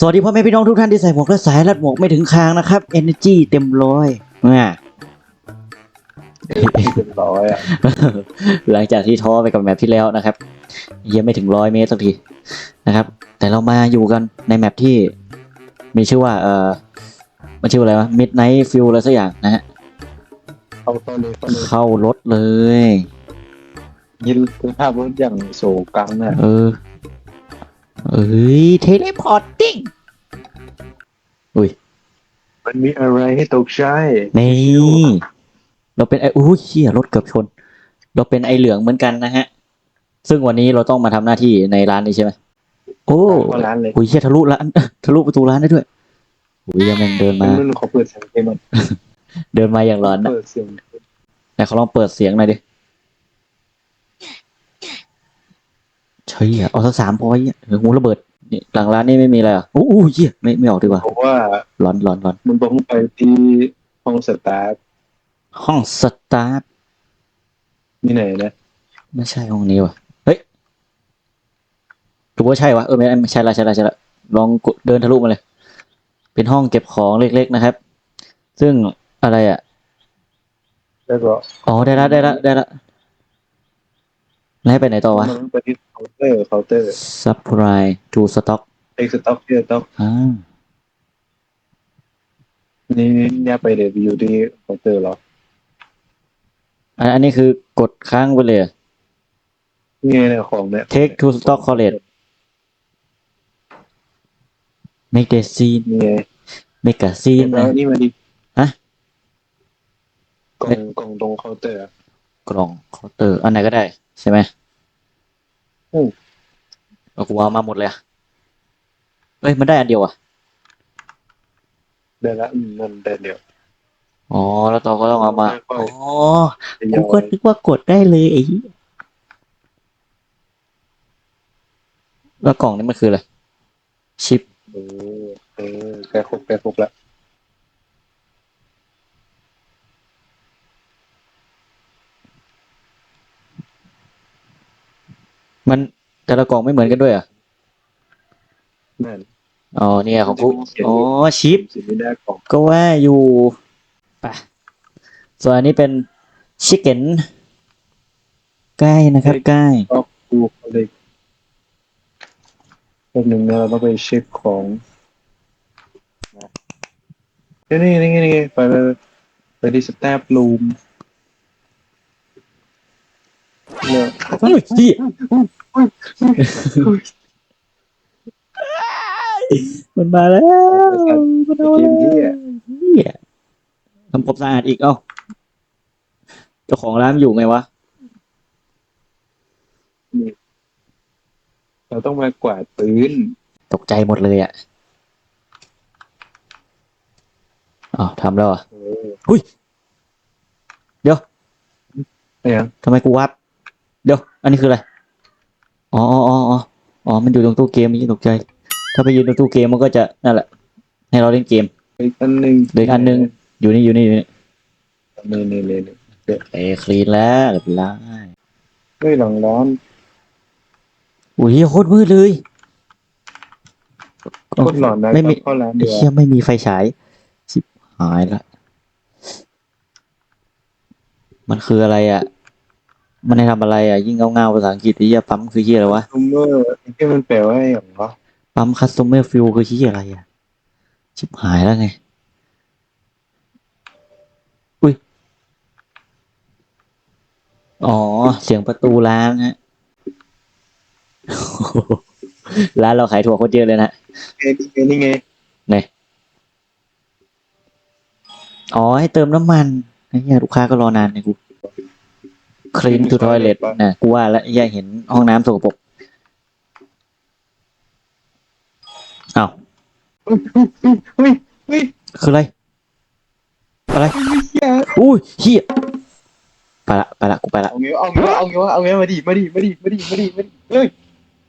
สวัสดีพ่อแม่พี่น้องทุกท่านที่ใส่หมวกและสายรัดหมวกไม่ถึงคางนะครับ Energy เต็มร้อยอ่าเป็นร้อยอะหลังจากที่ท้อไปกับแมปที่แล้วนะครับยังไม่ถึงร้อยเมตรสักทีนะครับ แต่เรามาอยู่กันในแมปที่ มีชื่อว่า เออมันชื่ออะไรวะ Midnight Fuel อะไรสักอย่างนะฮะเข้าต้นเลยเข้าเลยเข้ารถเลยยินคุณภาพรถอย่างโศกังน่ะเออเอ้ยเทเลพอร์ต ติ้งมันมีอะไรให้ตกใจนี่ เราเป็นไอ้อู้เชี่ยรถเกือบชน เราเป็นไอเหลืองเหมือนกันนะฮะ ซึ่งวันนี้เราต้องมาทำหน้าที่ในร้านนี้ใช่ไหมโอ้เข้าร้านเลยอุ้ยเชี่ยทะลุร้าน ทะลุประตูร้านได้ด้วยอุ้ยยังแม่งเดินมานุ่นขอเปิดเสียงเพลงมันเดินมาอย่างร้อนนะเปิดเสียงไหนเขาลองเปิดเสียงหน่อยดิเชี่ยเอาสักสามพอยเดี๋ยวงูระเบิดนี่หลังร้านนี่ไม่มีอะไรอะอู้อู้เชี่ยไม่ไม่ออกดีกว่าบอก ว่าร้อนร้อนร้อนมันบอกให้ไปที่ห้องสตาฟห้องสตาร์ทนี่ไหนนะไม่ใช่ห้องนี้ว่ะเฮ้ยถือว่าใช่วะเออไม่ไม่ใช่ละใช่ละใช่ละลองกดเดินทะลุมาเลย เป็นห้องเก็บของเล็กๆนะครับ ซึ่งอะไรอะแล้วก็อ๋อได้ละได้ละได้ละแล้วให้ไปไหนต่อวะมันไปที่เคาน์เตอร์เคาน์เตอร์ supply to stock เอ็กซ์ต็อกที่สต็อกอ่า นี่นี่เนี่ยไปเดี๋ยวอยู่ที่เคาน์เตอร์เหรออันอันนี้คือกดค้างไปเลยอะนี่ไงเนี่ยของเนี่ย take to stock collect make the scene นี่ไง make a scene แล้วนะนี่มาดิฮะ กล่องกล่องตรงเคาน์เตอร์อะกล่องเคาน์เตอร์อันไหนก็ได้ ใช่ไหมอืมเอากูเอามาหมดเลยอะเอ้ย มันได้อันเดียวอะ เดี๋ยวละอืมมันได้เดี๋ยว อ๋อ แล้วต่อก็ต้องเอามาค่อ๋ออยกูก็นึกว่ากดได้เลยไอ้เหี้ยแล้วกล่องนี้มันคืออะไร ชิป เออเออแกครบแกครบละมันแต่ละกล่องไม่เหมือนกันด้วยอะ นั่น อ๋อเนี่ยของกูอ๋อชิปสิไม่ได้กล่อง ก็ว่าอยู่ไปส่วนอันนี้เป็นชิคเก้นใกล้นะครับใกล้ก็ดูเขาเลยแป๊บหนึ่งนะเราต้องไปเช็คของเดี๋ยวนี่นี่นี่นี่ไปไปไปที่สแตปรูมเนี่ยเฮ้ยเหี้ย มันมาแล้วมันเอาเกแล้มวที่อะเหี้ยทำความสะอาดอีกเอ้าเจ้าของร้านอยู่ไงวะเราต้องมากวาดปืนตกใจหมดเลยอะอ๋อทำแล้วเหรอะเออหุ้ย เดี๋ยวเนี่ยทำไมกูวับ เดี๋ยว อันนี้คืออะไร อ๋ออ๋ออ๋ออ๋ออ๋อมันอยู่ตรงตู้เกมนี่ตกใจ ถ้าไปยืนตรงตู้เกมมันก็จะนั่นแหละ ให้เราเล่นเกมอีกอันหนึ่งเหลืออีกอันหนึ่งอยู่นี่อยู่นี่อยู่นี่นี่นี่นี่นี่เอ้คลีนแล้วเรียบร้อยเฮ้ยหลังร้านอุ้ยโคตรมืดเลยโคตรหลอนนะไม่มีเข้าร้านไอ้เดียวเชี่ยไม่มีไฟฉายชิบหายละมันคืออะไรอะ มันให้ทำอะไรอะ ยิ่งเงาๆภาษาอังกฤษไอ้เหี้ยปั๊มคือเหี้ยอะไรวะ ซูมเมอร์ที่มันแปลว่าอย่างวะ ปั๊มคัสตอมเมอร์ฟิลคือเหี้ยอะไรอะ ชิบหายแล้วไง อุ้ย อ๋อ เสียงประตูร้านฮะ ร้านเราขายถั่วโคตรเยอะเลยนะเอ้ยนี่ไงอ๋อ ให้เติมน้ำมันไอ้เหี้ยลูกค้าก็รอนานไงกู clean to toilet นะกูว่าแล้วไอ้เหี้ยเห็นห้องน้ำสกปรกอ้าว เฮ้ยเฮ้ยคืออะไร อะไรเฮียอุ้ยเฮียไปละไปละกูไปละเอางี้เอางี้เอางี้เอางี้มาดิมาดิมาดิมาดิมาดิมาดิเฮ้ย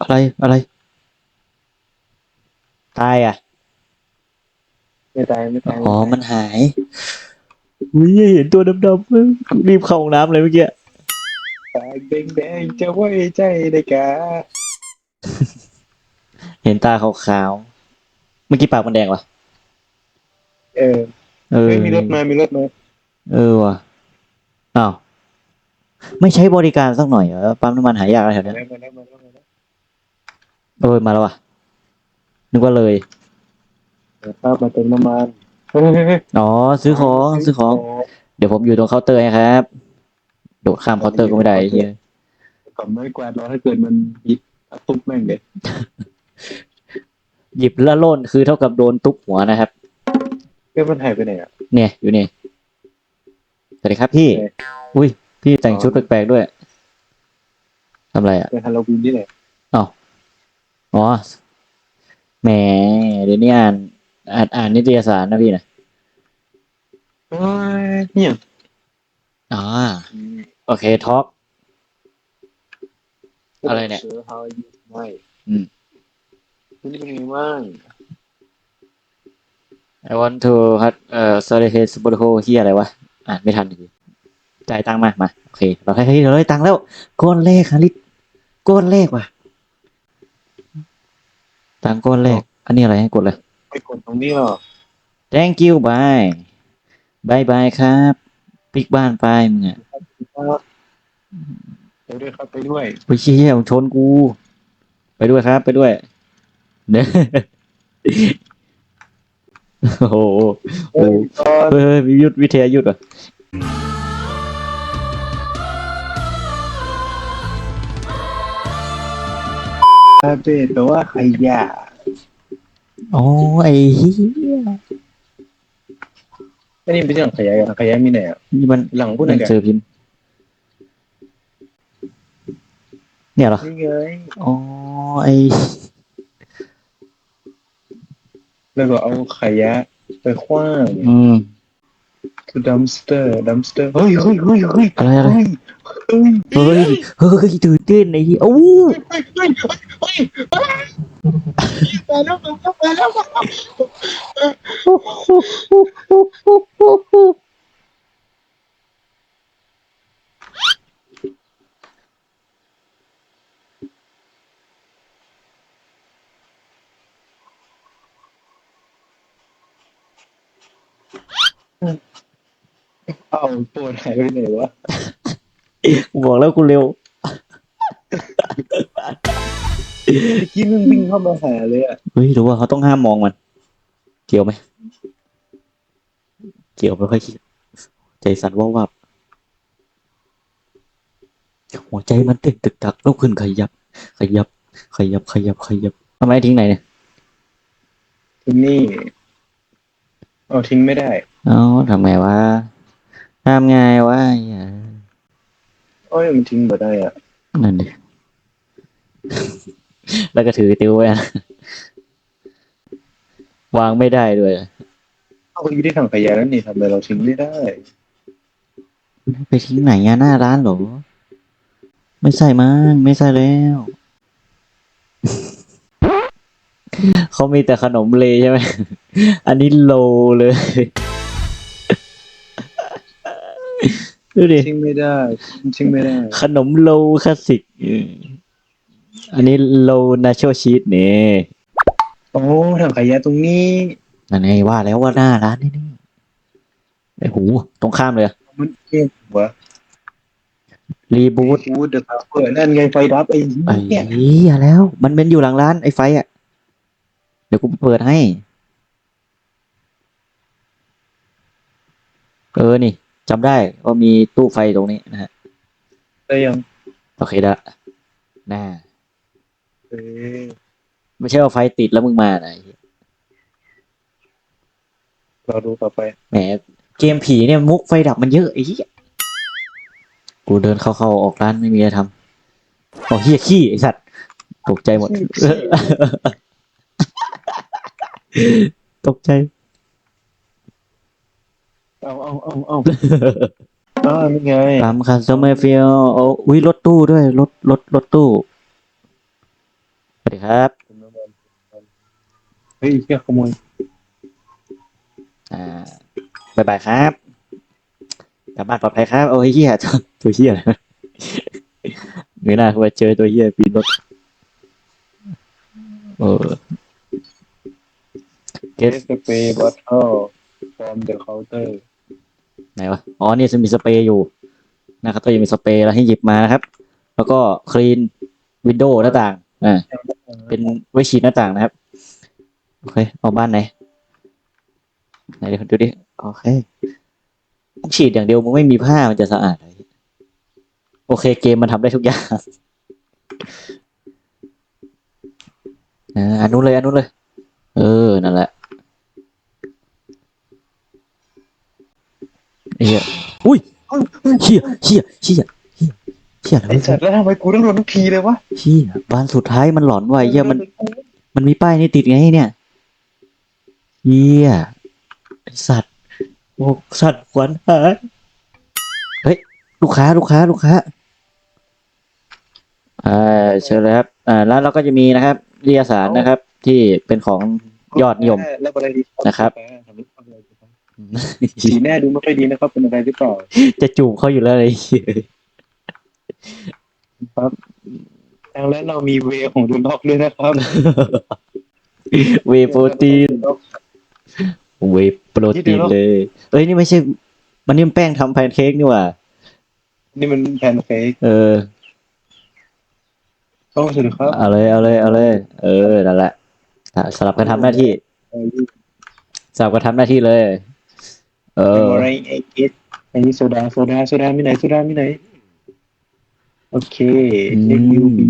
อะไรอะไรตายอะไม่ตายไม่ตายอ๋อมันหายอุ้ยเห็นตัวดำๆรีบเข้าห้องน้ำเลยเมื่อกี้ตายแดงแดงจะไว้ใจได้กะเห็นตาขาว มื่อกี้ปากมันแดงวะเออเออเฮ้ยมีรถมา มีรถมา เออว่ะอ้าวไม่ใช้บริการสักหน่อยเหรอปั๊มน้ำมันหายากอะไรแถวมาเนี้ยแล้วมาแล้วมาแล้วมาแล้วเออมาแล้วว่ะนึกว่าเลย เดี๋ยวป้ามาเติมน้ำมันเฮ้ยเฮ้ยเฮ้ยอ๋อซื้อของซื้อของ เดี๋ยวผมอยู่ตรงเคาน์เตอร์นะครับ โดดข้ามเคาน์เตอร์ก็ไม่ได้ไอ้เฮียกับไม้กวาดเราถ้าเกิดมันหยิบตุ๊บแม่งเด็ด หยิบละโล่นคือเท่ากับโดนทุบหัวนะครับเฮ้ยมันหายไปไหนอะ เนี่ยอยู่นี่สวัสดีครับพี่โอเคอุ้ยพี่แต่งชุดแปลกๆด้วยทำอะไรอะเป็นฮาโลวีนนี่แหละอ๋อแหมเดี๋ยวนี้อ่านอ่านอ่านนิตยสารนะพี่นะเฮ้ยเนี่ยอ๋อโอเคท็อป อะไรเนี่ยเสือ how are you ไม่อืมคุณ นี่เป็นไงบ้าง I want to ฮัทเอ่อ sorry hey s p o t o เฮียอะไรวะ อ่านไม่ทันทีจ่ายตังค์มา มา โอเค เราให้ให้เราได้ตังค์แล้วก้อนแรกฮะลิตก้อนแรกว่ะ ตังค์ก้อนแรก อันนี้อะไรให้กดเลย ไปกดตรงนี้หรอ thank you bye bye bye ครับปิกบ้านไปมึงอะไปด้วยครับไปด้วยไปเชี่ยมึงชนกู ไปด้วยครับ ไปด้วย เนอะโอ้โหโอ้โหก่อนเฮ้ยเฮ้ยมียุทธวิทยายุทธอะอาเบดแปลว่าขยะอ๋อไอ้เหี้ยอันนี้เป็นเรื่องขยะกันขยะมีไหนอะนี่มันหลังพูดหไหนนังกันสือพิมพ์เนี่ยเหรอ นี่ไง อ๋อไอ้ แล้วก็เอาขยะไปขว้างอืม คือดัมสเตอร์ดัมสเตอร์เฮ้ยเฮ้ยเฮ้ยเฮ้ยอะไรอะไร เฮ้ยเฮ้ยเฮ้ยเฮ้ยตื่นเต้นไอ้เหี้ยโอ้เฮ้ยเฮ้ยเฮ้ยเฮ้ยมาแล้วมาแล้วมาแล้ว มาแล้วเอาปวดหายไปไหนวะกูบอกแล้วกูเร็วเมื่อกี้มึงวิ่งเข้ามาหาเลยอะเฮ้ยหรือว่าเขาต้องห้ามมองมัน เกี่ยวไหม เกี่ยวไม่ค่อยคิดใจสั่นว่าวับหัวใจมันเต้นตึกตักแล้วขึ้นขยับ ขยับ ขยับ ขยับ ขยับทำไมทิ้งไหนเนี่ยที่นี่ เอาทิ้งไม่ได้ เอ้าทำไงวะทำไงวะไอ้เหี้ยโอ้ยมันทิ้งบ่ได้อะนั่นดิแล้วก็ถือติ้วไว้อะวางไม่ได้ด้วย เอาไปที่ถังขยะแล้วนี่ทำไมเราทิ้งไม่ได้ ไปทิ้งไหนอะหน้าร้านเหรอ ไม่ใส่มั้งไม่ใส่แล้ว เขามีแต่ขนมเลใช่ไหม อันนี้โลเลย ดูดิทิ้งไม่ได้ทิ้งไม่ได้ ขนมโลคลาสสิกอืมอันนี้โลนาโชชีสเนี่ยโอ้ถังขยะตรงนี้นั่นไงว่าแล้วว่าหน้าร้านนี่นี่ไอ้หูตรงข้ามเลยอะมันเองวะรีบูทฟูดเดอะคาเปิดนั่นไงไฟดับไอ้ไอ้เนี่ยเหี้ยแล้ว มันเป็นอยู่หลังร้านไอ้ไฟอะ เดี๋ยวกูเปิดให้ เออนี่ จำได้ว่ามีตู้ไฟตรงนี้นะฮะได้ยังโอเคละน่าเอ้ยไม่ใช่ว่าไฟติดแล้วมึงมานะไอ้เหี้ยเราดูต่อไป แหมเกมผีเนี่ยมุกไฟดับมันเยอะไอ้เหี้ยกูเดินเข้าๆออกร้านไม่มีอะไรทำโอ้เฮียขี้ไอ้สัตว์ตกใจหมด ตกใจ เอาเอาเอาเอาอ้าวนี่ไงตามคันโซเมฟิลโอ้อุ้ยรถตู้ด้วยรถรถรถตู้สวัสดีครับเฮ้ยเฮียขโมยอ่าบายบายครับกลับบ้านปลอดภัยครับโอ้ยเหี้ยตัวตัวเหี้ยอะไรนะเงยหน้าเข้าไปเจอตัวเหี้ยปีนรถเออ get Get spray bottle from the counter ไหนวะ อ๋อนี่จะมีสเปรย์อยู่นะครับก็จะมีสเปรย์แล้วให้หยิบมานะครับ แล้วก็คลีนวินโดว์หน้าต่าง อ่า เป็นไว้ฉีดหน้าต่างนะครับ โอเค เอาบ้านไหน ไหนเดี๋ยวดูดิ โอเคฉีดอย่างเดียวมึงไม่มีผ้ามันจะสะอาดเหรอโอเค เกมมันทำได้ทุกอย่างอ่าอันนู้นเลยอันนู้นเลย เออ นั่นแหละ เฮียอุ้ยเฮียเฮียเฮียเฮียเฮียอะไรไอ้วะสัตว์แล้วทำไมกูต้องโดนทุกทีเลยวะเฮียบ้านสุดท้ายมันหลอนว่ะเฮียมัน มันมีป้ายนี่ติดไงเนี่ยเฮียไอสัตว์โอ้สัตว์ขวัญหายเฮ้ย ลูกค้า ลูกค้า ลูกค้า อ่า เชิญเลยครับ อ่าแล้วเราก็จะมีนะครับนิตยสารนะครับ ที่เป็นของยอดนิยม แล้วอะไรดีนะครับ สีแม่ดูไม่ค่อยดีนะครับเป็นอะไรหรือเปล่าจะจูบเขาอยู่แล้วเลยเหี้ยครับแล้วเรามีเวของดูน็อกด้วยนะครับ เวย์โปรตีนเวย์โปรตีนเลยเอ้ยนี่ไม่ใช่ มันนี่มันแป้งทำแพนเค้กนี่หว่า นี่มันแพนเค้กเออโอ้สวัสดีครับเอาเลยเอาเลยเอาเลย เออนั่นแหละอะสลับกันทำหน้าที่เออสลับกันทำหน้าที่เลย เอเป็นออะไรไอเกสอันนี้โซดาโซดาโซดามีไหนโซดามีไหน โอเคอืมเช็คยูบี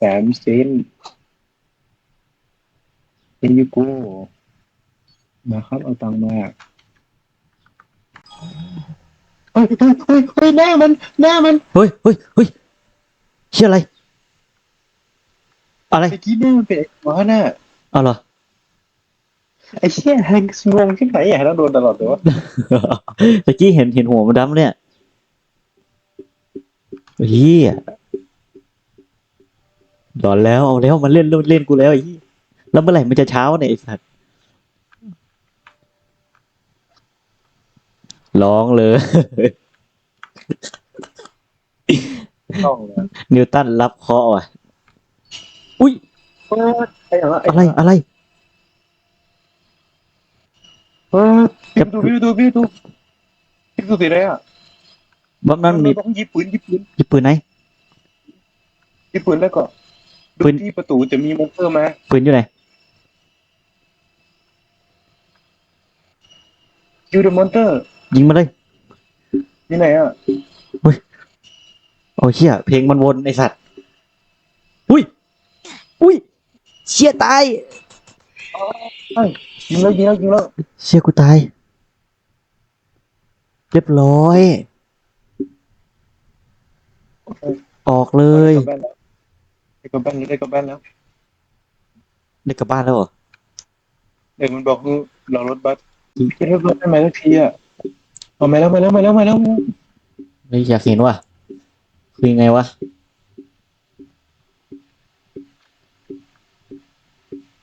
สามเซนเป็นยูโกมาครับ เอาตังค์มาเฮ้ยเฮ้ยเฮ้ยเฮ้ยหน้ามัน หน้ามันเฮ้ยเฮ้ยเฮ้ยเชี่ยอะไร อะไรไอ้กี้หน้ามันเป็นไอ้หมอหน้าเอาเหรอ ไอ้เชี่ยแฮงส์งงขึ้นไหนอย่าให้เราโดนตลอดเลยวะตะกี้เห็นเห็นหัวมันดำเนี่ยเฮียหลอนแล้วเอาแล้วมันเล่นเล่นเล่นกูแล้วไอ้เหี้ยแล้วเมื่อไหร่มันจะเช้าเนี่ยไอ้สัตว์ร้องเลย ต้องเลยนิวตันรับเคราะห์ว่ะ อุ้ย เออไอ้อะไรอะไรอะไร เออพี่ดูพี่ดูพี่ดูพี่ดูสิอะไรอะบ้านนั้นมีต้องยิบปืนยิบปืนมีปืนไหนยิบปืนแล้วก็ปืนที่ประตูจะมีมอนเตอร์มาปืนอยู่ไหนยูเดอะมอนเตอร์ยิงมาเลยที่ไหนอะโอ้เชี่ยเพลงมันวนไอสัตว์อุ้ยอุ้ยเชี่ยตาย ยิงแล้วยิงแล้วยิงแล้วเชี่ยกูตาย เรียบร้อย ออกเลยได้กลับบ้านแล้วได้กลับบ้านแล้วได้กลับบ้านแล้วเหรอเด็กมันบอกคือเรารถบัสไม่รถบัสได้ไหมสักทีอะเอามาแล้วมาแล้วมาแล้วมาแล้วไม่อยากเห็นว่ะคือยังไงวะ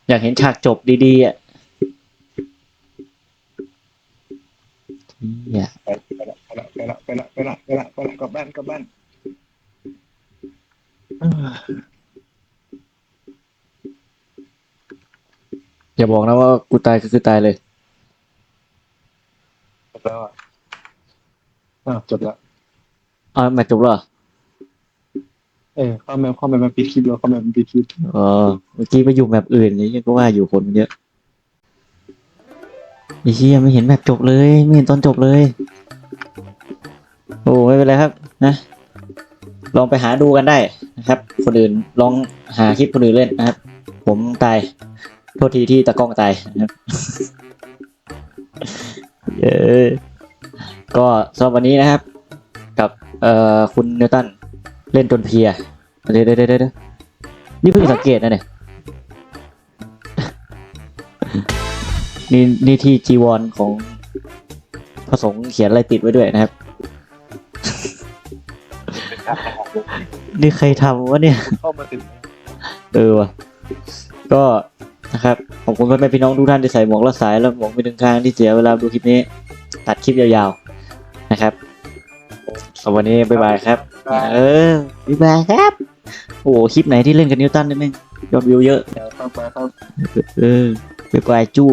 อยากเห็นฉากจบดีๆอะเหี้ยไปละไปละไปละไปละไปละไปละไปละกลับบ้านกลับบ้านอย่าบอกนะว่ากูตายก็คือตายเลย จบแล้วอะอ้าวจบแล้วอ้าวแมตช์จบแล้วเหรอ เออเข้ามาเข้ามามาปิดคลิปแล้วเข้ามามาปิดคลิปอ๋อเมื่อกี้ไปอยู่แมปอื่นนี่ยังก็ว่าอยู่คนเยอะไอ้เชี่ยไม่เห็นแมปจบเลย ไม่เห็นตอนจบเลย โอ้ไม่เป็นไรครับ นะ ลองไปหาดูกันได้นะครับ คนอื่นลองหาคลิปคนอื่นเล่นนะครับ ผมตาย โทษทีที่ตะกล้องตายนะครับเย้ก็สำหรับวันนี้นะครับ กับเอ่อคุณนิวตัน เล่นจนเพลียเดี๋ยวเดี๋ยวเดี๋ยวเดี๋ยวนี่เพิ่งสังเกตนะเนี่ย นี่นี่ที่จีวรของพระสงฆ์เขียนอะไรติดไว้ด้วยนะครับ นี่ใครทำวะเนี่ย เข้ามาถึงเออวะก็นะครับขอบคุณพ่อแม่พี่น้องทุกท่านที่ใส่หมวกและสายแล้วหมวกไปถึงข้างที่เสียเวลาดูคลิปนี้ ตัดคลิปยาวๆนะครับสวันนี้บ๊ายบายครับ เออบ๊บายครับ โอ้โหคลิปไหนที่เล่นกับนิวตันนี่แม่งยอดวิวเยอะ เดี๋ยวเข้าไปครับ เออไรไอ้จู้